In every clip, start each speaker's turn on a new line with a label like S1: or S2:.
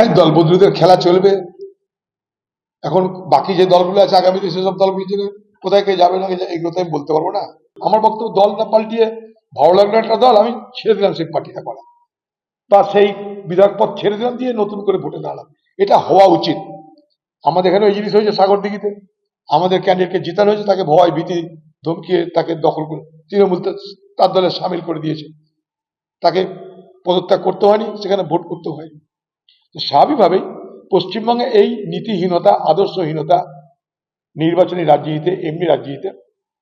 S1: এই দলবদলুদের খেলা চলবে। এখন বাকি যে দলগুলো আছে আগামীতে সেসব দলগুলো জন্য কোথায় কে যাবে না এগুলো তো আমি বলতে পারব না। আমার বক্তব্য দল না পাল্টিয়ে ভালো লাগল একটা দল, আমি ছেড়ে দিলাম সেই পার্টিটা করা। বা সেই বিধায়ক পদ ছেড়ে দিলাম দিয়ে নতুন করে ভোটে দাঁড়ালাম। এটা হওয়া উচিত। আমাদের এখানে এই জিনিস হয়েছে সাগর দিঘিতে। আমাদের ক্যান্ডিডেটকে জিতানো হয়েছে, তাকে ভয় ভীতি ধমকিয়ে তাকে দখল করে তৃণমূল তার দলে সামিল করে দিয়েছে। তাকে পদত্যাগ করতে হয়নি, সেখানে ভোট করতে হয়নি। স্বাভাবিকভাবেই পশ্চিমবঙ্গে এই নীতিহীনতা, আদর্শহীনতা নির্বাচনী রাজনীতিতে, এমনি রাজনীতিতে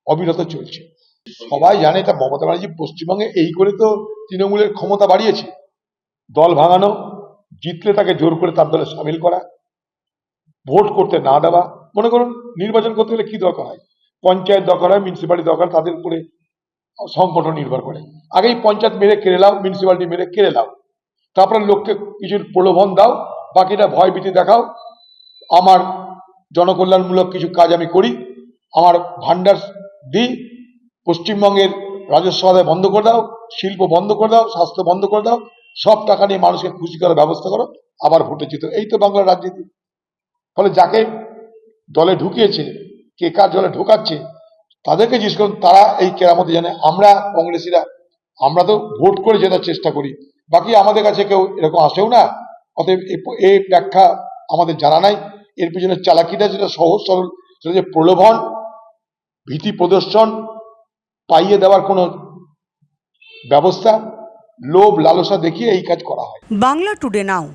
S1: অবিরত চলছে। সবাই জানে তা মমতা ব্যানার্জি পশ্চিমবঙ্গে এই করে তো তৃণমূলের ক্ষমতা বাড়িয়েছে। দল ভাঙানো, জিতলে তাকে জোর করে তার দলে সামিল করা, ভোট করতে না দেওয়া। মনে করুন, নির্বাচন করতে গেলে কি দরকার হয়? পঞ্চায়েত দরকার হয় মিউনিসিপালিটি দরকার তাদের উপরে সংগঠন নির্ভর করে। আগেই পঞ্চায়েত মেরে কেড়ে লাও মিউনিসিপালিটি মেরে কেড়ে নাও। তারপরে লোককে কিছু প্রলোভন দাও, বাকিটা ভয় ভীতি দেখাও। আমার জনকল্যাণমূলক কিছু কাজ আমি করি, আমার ভান্ডার দিই, পশ্চিমবঙ্গের রাজস্ব আদায় বন্ধ করে দাও, শিল্প বন্ধ করে দাও, স্বাস্থ্য বন্ধ করে দাও, সব টাকা নিয়ে মানুষকে খুশি করার ব্যবস্থা করো, আবার ভোটে জিতো। এই তো বাংলার রাজনীতি। ফলে যাকে দলে ঢুকিয়েছে, কে কার দলে ঢোকাচ্ছে, তাদেরকে জিজ্ঞেস করুন, তারা এই কেরামতি জানে। আমরা কংগ্রেসিরা, আমরা তো ভোট করে জেতার চেষ্টা করি। বাকি আমাদের কাছে কেউ এরকম আসেও না। অতএব এই ব্যাখ্যা আমাদের জানা নাই। এর পিছনে চালাকিটা যেটা সহজ, সরল, সেটা যে প্রলোভন, ভীতি প্রদর্শন, পাইয়ে দেওয়ার কোনো ব্যবস্থা, লোভ, লালসা দেখিয়ে এই কাজ করা হয়।
S2: Bangla today now.